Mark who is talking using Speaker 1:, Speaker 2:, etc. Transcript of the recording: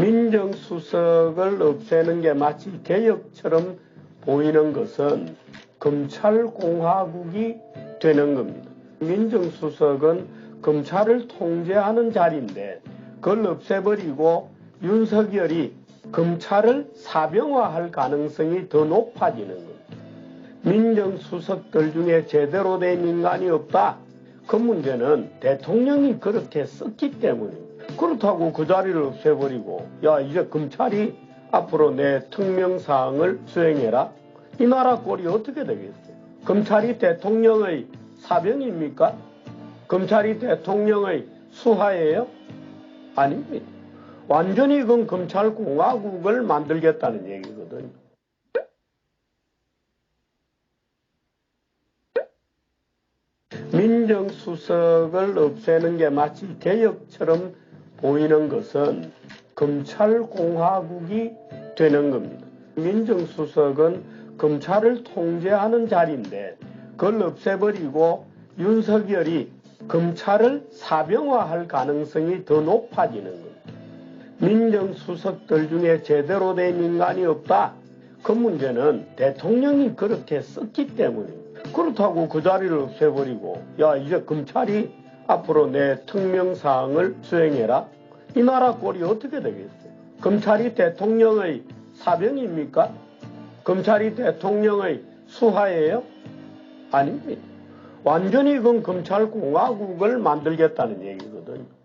Speaker 1: 민정수석을 없애는 게 마치 개혁처럼 보이는 것은 검찰공화국이 되는 겁니다. 민정수석은 검찰을 통제하는 자리인데 그걸 없애버리고 윤석열이 검찰을 사병화할 가능성이 더 높아지는 겁니다. 민정수석들 중에 제대로 된 인간이 없다. 그 문제는 대통령이 그렇게 썼기 때문입니다. 그렇다고 그 자리를 없애버리고 야 이제 검찰이 앞으로 내 특명사항을 수행해라. 이 나라 꼴이 어떻게 되겠어요? 검찰이 대통령의 사병입니까? 검찰이 대통령의 수하예요? 아닙니다. 완전히 그건 검찰공화국을 만들겠다는 얘기거든요. 민정수석을 없애는 게 마치 개혁처럼 보이는 것은 검찰공화국이 되는 겁니다. 민정수석은 검찰을 통제하는 자리인데 그걸 없애버리고 윤석열이 검찰을 사병화할 가능성이 더 높아지는 겁니다. 민정수석들 중에 제대로 된 인간이 없다. 그 문제는 대통령이 그렇게 썼기 때문입니다. 그렇다고 그 자리를 없애버리고 야 이제 검찰이 앞으로 내 특명사항을 수행해라. 이 나라 꼴이 어떻게 되겠어요? 검찰이 대통령의 사병입니까? 검찰이 대통령의 수하예요? 아닙니다. 완전히 그건 검찰공화국을 만들겠다는 얘기거든요.